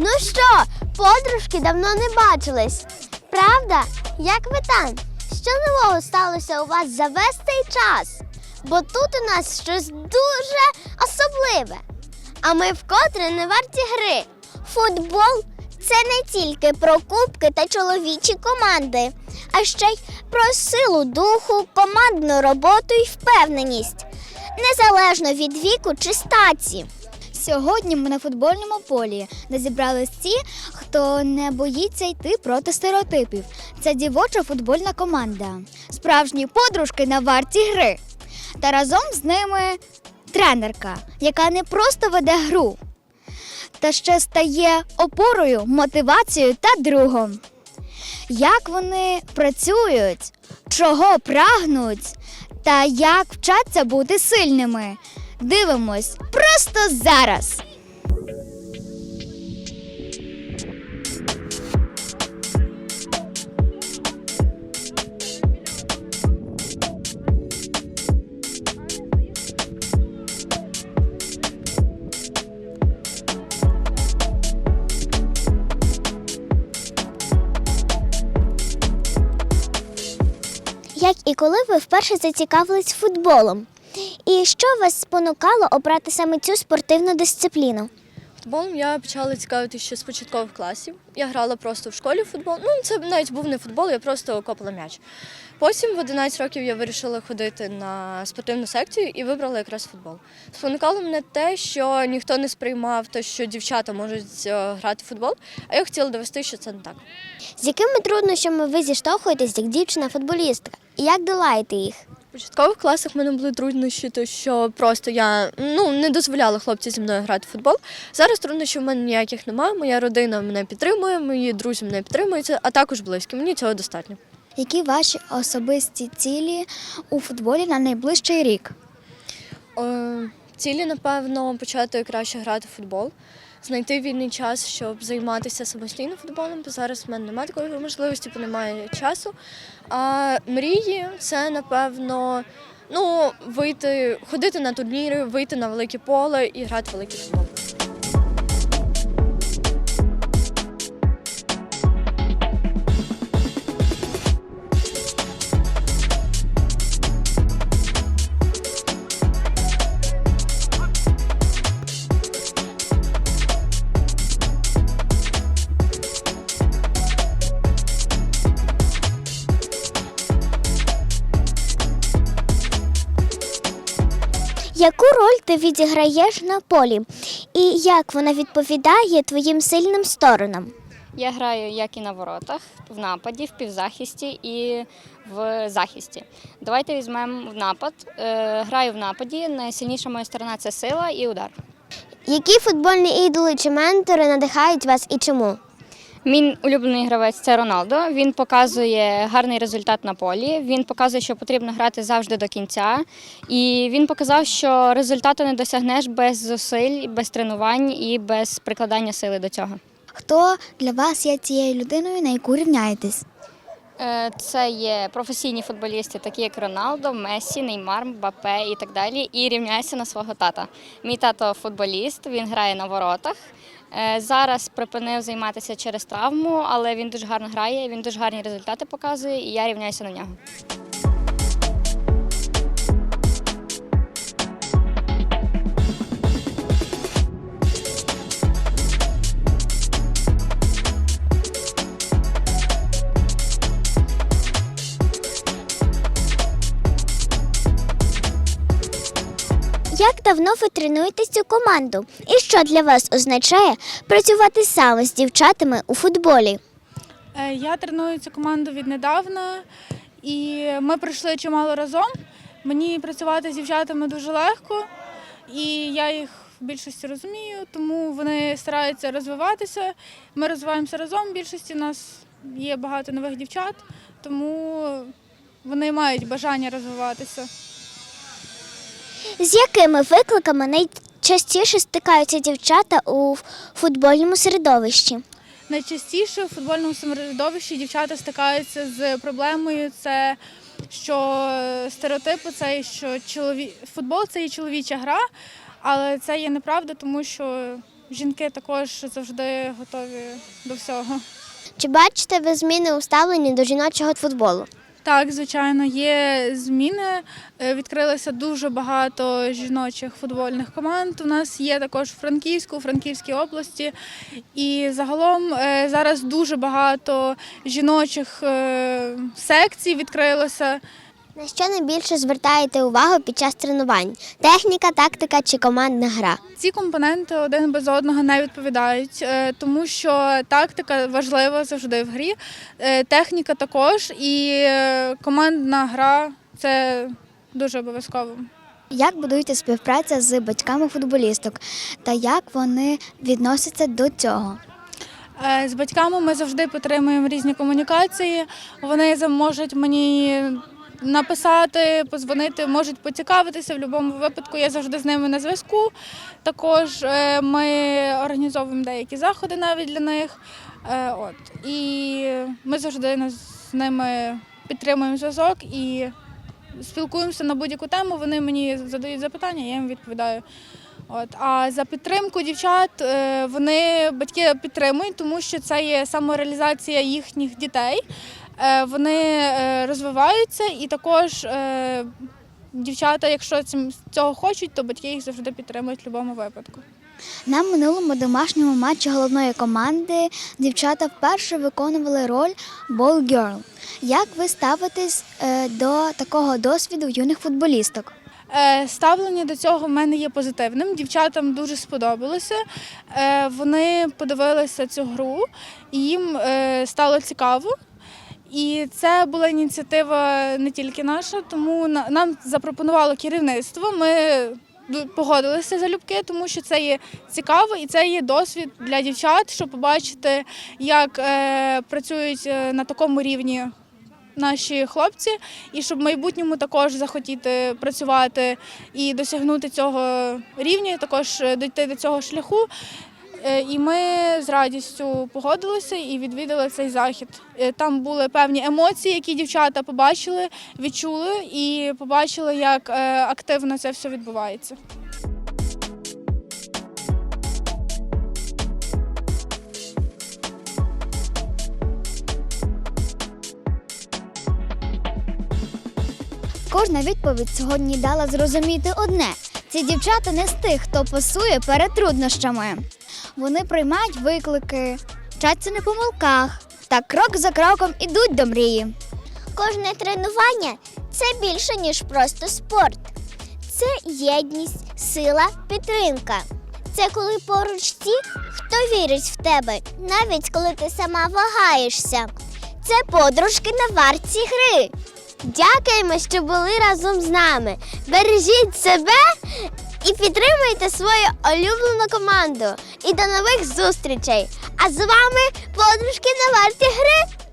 Ну що, подружки давно не бачились. Правда? Як ви там? Що нового сталося у вас за весь цей час? Бо тут у нас щось дуже особливе. А ми вкотре не варті гри. Футбол це не тільки про кубки та чоловічі команди, а ще й про силу духу, командну роботу і впевненість, незалежно від віку чи статі. Сьогодні ми на футбольному полі, де зібрались ті, хто не боїться йти проти стереотипів. Це дівоча футбольна команда, справжні подружки на варті гри. Та разом з ними тренерка, яка не просто веде гру, та ще стає опорою, мотивацією та другом. Як вони працюють, чого прагнуть, та як вчаться бути сильними. Дивимось просто зараз. Як і коли ви вперше зацікавились футболом? І що вас спонукало обрати саме цю спортивну дисципліну? Футболом я почала цікавитися ще з початкових класів. Я грала просто в школі в футбол. Ну, це навіть був не футбол, я просто копала м'яч. Потім в 11 років я вирішила ходити на спортивну секцію і вибрала якраз футбол. Спонукало мене те, що ніхто не сприймав те, що дівчата можуть е, грати в футбол, а я хотіла довести, що це не так. З якими труднощами ви зіштовхуєтесь як дівчина-футболістка? І як долаєте їх? В початкових класах в мене були труднощі, то що просто я ну не дозволяла хлопці зі мною грати в футбол. Зараз труднощів в мене ніяких немає. Моя родина мене підтримує, мої друзі мене підтримують, а також близькі. Мені цього достатньо. Які ваші особисті цілі у футболі на найближчий рік? Е, Цілі, напевно, почати краще грати в футбол, знайти вільний час, щоб займатися самостійно футболом, бо зараз в мене немає такої можливості, бо немає часу. А мрії це, напевно, ну, вийти, ходити на турніри, вийти на велике поле і грати великий футбол. Роль ти відіграєш на полі? І як вона відповідає твоїм сильним сторонам? Я граю як і на воротах, в нападі, в півзахисті і в захисті. Давайте візьмемо в напад. Е, Граю в нападі. Найсильніша моя сторона це сила і удар. Які футбольні ідоли чи ментори надихають вас і чому? Мій улюблений гравець це Роналдо. Він показує гарний результат на полі. Він показує, що потрібно грати завжди до кінця. І він показав, що результату не досягнеш без зусиль, без тренувань і без прикладання сили до цього. Хто для вас є цією людиною, на яку рівняєтесь? Е, Це є професійні футболісти, такі як Роналдо, Месі, Неймар, Мбапе і так далі. І рівняюся на свого тата. Мій тато футболіст, він грає на воротах. Е, Зараз припинив займатися через травму, але він дуже гарно грає, він дуже гарні результати показує, і я рівняюся на нього. Давно ви тренуєте цю команду? І що для вас означає працювати саме з дівчатами у футболі? Е, Я треную цю команду віднедавна, і ми пройшли чимало разом. Мені працювати з дівчатами дуже легко, і я їх в більшості розумію, тому вони стараються розвиватися. Ми розвиваємося разом. В більшості у нас є багато нових дівчат, тому вони мають бажання розвиватися. З якими викликами найчастіше стикаються дівчата у футбольному середовищі? Найчастіше в футбольному середовищі дівчата стикаються з проблемою, це що стереотипи це що чолові... футбол це і чоловіча гра, але це є неправда, тому що жінки також завжди готові до всього. Чи бачите ви зміни у ставленні до жіночого футболу? Так, звичайно, є зміни. Е, Відкрилося дуже багато жіночих футбольних команд. У нас є також у Франківську, у Франківській області. І загалом е, зараз дуже багато жіночих е, секцій відкрилося. На що найбільше звертаєте увагу під час тренувань? Техніка, тактика чи командна гра? Ці компоненти один без одного не відповідають, е, тому що тактика важлива завжди в грі, е, техніка також, і е, командна гра це дуже обов'язково. Як будується співпраця з батьками футболісток та як вони відносяться до цього? З батьками ми завжди підтримуємо різні комунікації. Вони можуть мені написати, позвонити, можуть поцікавитися в будь-якому випадку. Я завжди з ними на зв'язку. Також е, ми організовуємо деякі заходи навіть для них. Е, От. І ми завжди з ними підтримуємо зв'язок і спілкуємося на будь-яку тему. Вони мені задають запитання, я їм відповідаю. От а за підтримку дівчат е, вони батьки підтримують, тому що це є самореалізація їхніх дітей. Е, Вони е, розвиваються, і також е, дівчата, якщо цим цього хочуть, то батьки їх завжди підтримують в будь-якому випадку. На минулому домашньому матчі головної команди дівчата вперше виконували роль Ball Girl. Як ви ставитесь е, до такого досвіду юних футболісток? Е, Ставлення до цього в мене є позитивним. Дівчатам дуже сподобалося. Е, Вони подивилися цю гру, і їм е, стало цікаво. І це була ініціатива не тільки наша, тому на- нам запропонувало керівництво. Ми ду- погодилися залюбки, тому що це є цікаво і це є досвід для дівчат, щоб побачити, як е, працюють е, на такому рівні наші хлопці, і щоб в майбутньому також захотіти працювати і досягнути цього рівня, також е, дійти до цього шляху. Е, І ми з радістю погодилися і відвідали цей захід. Е, Там були певні емоції, які дівчата побачили, відчули і побачили, як е, активно це все відбувається. Кожна відповідь сьогодні дала зрозуміти одне: ці дівчата не з тих, хто пасує перед труднощами. Вони приймають виклики, вчаться на помилках та крок за кроком ідуть до мрії. Кожне тренування це більше, ніж просто спорт. Це єдність, сила, підтримка. Це коли поруч ті, хто вірить в тебе, навіть коли ти сама вагаєшся. Це подружки на варті гри. Дякуємо, що були разом з нами. Бережіть себе і підтримуйте свою улюблену команду. І до нових зустрічей! А з вами подружки на варті гри.